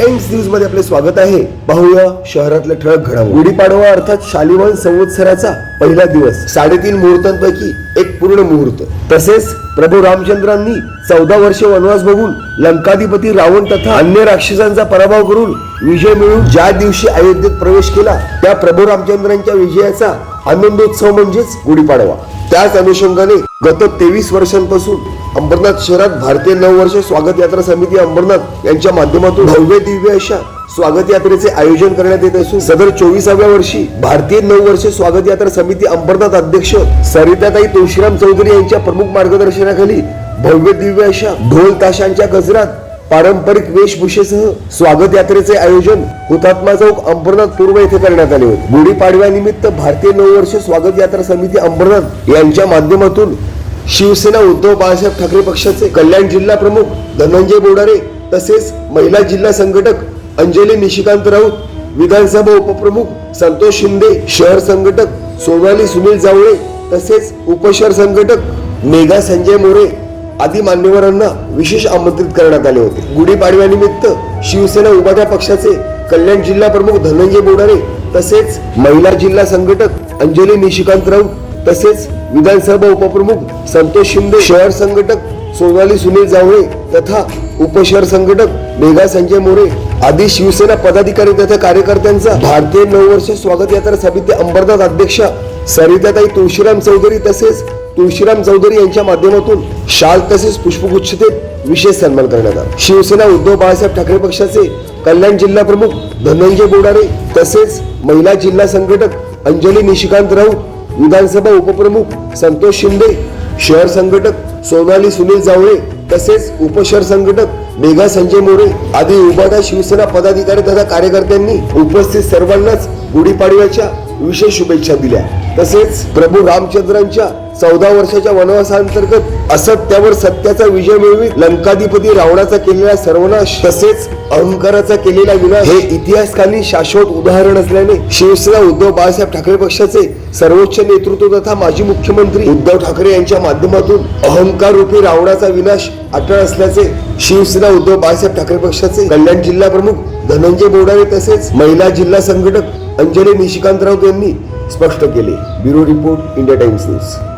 Times न्यूजमध्ये आपले स्वागत आहे. पाहूया शहरातलं ठळक घडामोडी. गुढीपाडवा अर्थात शालिवान संवत्सराचा पहिला दिवस. साडेतीन मुहूर्तांपैकी एक पूर्ण मुहूर्त. तसेच प्रभू रामचंद्रांनी चौदा वर्षे वनवास बघून लंकाधिपती रावण तथा अन्य राक्षसांचा पराभव करून विजय मिळवून ज्या दिवशी अयोध्येत प्रवेश केला त्या प्रभू रामचंद्रांच्या विजयाचा आनंदोत्सव म्हणजेच गुढीपाडवा त्याच अनुषंगाने गत तेवीस वर्षांपासून अंबरनाथ शहरात भारतीय नववर्ष स्वागत यात्रा समिती अंबरनाथ यांच्या माध्यमातून भव्य दिव्य अशा स्वागत यात्रेचे आयोजन करण्यात येत असून सदर चोवीसाव्या वर्षी भारतीय नववर्ष स्वागत यात्रा समिती अंबरनाथ अध्यक्ष सरिताताई तुळशीराम चौधरी यांच्या प्रमुख मार्गदर्शनाखाली भव्य दिव्य अशा ढोल ताशांच्या गजरात पारंपरिक वेशभूषेसह स्वागत यात्रेचे आयोजन हुतात्मा चौक अंबरनाथ पूर्व येथे करण्यात आले होते. गुढीपाडव्यानिमित्त भारतीय नववर्ष स्वागत यात्रा समिती अंबरनाथ यांच्या माध्यमातून शिवसेना उद्धव बाळासाहेब ठाकरे पक्षाचे कल्याण जिल्हा प्रमुख धनंजय बोडारे तसेच महिला जिल्हा संघटक अंजली निशिकांत राऊत विधानसभा उपप्रमुख संतोष शिंदे शहर संघटक सोनाली सुनील जावळे तसेच उपशहर संघटक मेघा संजय मोरे आदी मान्यवरांना विशेष आमंत्रित करण्यात आले होते. गुढीपाडव्यानिमित्त शिवसेना उभाट्या पक्षाचे कल्याण जिल्हा प्रमुख धनंजय बोडारे तसेच महिला जिल्हा संघटक अंजली निशिकांत राऊत तसेच विधानसभा उपप्रमुख संतोष शिंदे शहर संघटक सोनाली सुनील जावळे तथा उपशहर संघटक मेघा संजय मोरे आदी शिवसेना पदाधिकारी तथा कार्यकर्त्यांचा भारतीय नववर्ष स्वागत यात्रा समिती अंबरनाथ अध्यक्षा सरिताताई तुळशीराम चौधरी तसेच तुळशीराम चौधरी यांच्या माध्यमातून शाल तसेच पुष्पगुच्छ देत विशेष सन्मान करण्यात आला. शिवसेना उद्धव बाळासाहेब ठाकरे पक्षाचे कल्याण जिल्हा प्रमुख धनंजय बोडारे तसेच महिला जिल्हा संघटक अंजली निशिकांत राऊत विधानसभा उपप्रमुख संतोष शिंदे शहर संघटक सोनाली सुनील जावळे तसेच उपशहर संघटक मेघा संजय मोरे आदी उभाटा शिवसेना पदाधिकारी तथा कार्यकर्त्यांनी उपस्थित सर्वांनाच गुढीपाडव्याच्या विशेष शुभेच्छा दिल्या. तसेच प्रभू रामचंद्रांच्या चौदा वर्षाच्या वनवासांतर्गत असत्यावर सत्याचा विजय मिळवी लंकाधिपती रावणाचा केलेला सर्वनाश तसेच अहंकाराचा केलेला विनाश हे इतिहासकालीन शाश्वत उदाहरण असल्याने शिवसेना उद्धव बाळासाहेब ठाकरे पक्षाचे सर्वोच्च नेतृत्व तथा माजी मुख्यमंत्री उद्धव ठाकरे यांच्या माध्यमातून अहंकार रूपी रावणाचा विनाश अटळ असल्याचे शिवसेना उद्धव बाळासाहेब ठाकरे पक्षाचे कल्याण जिल्हा प्रमुख धनंजय बोडारे तसेच महिला जिल्हा संघटक अंजली निशिकांतराव यांनी स्पष्ट केले. Bureau report India Times news.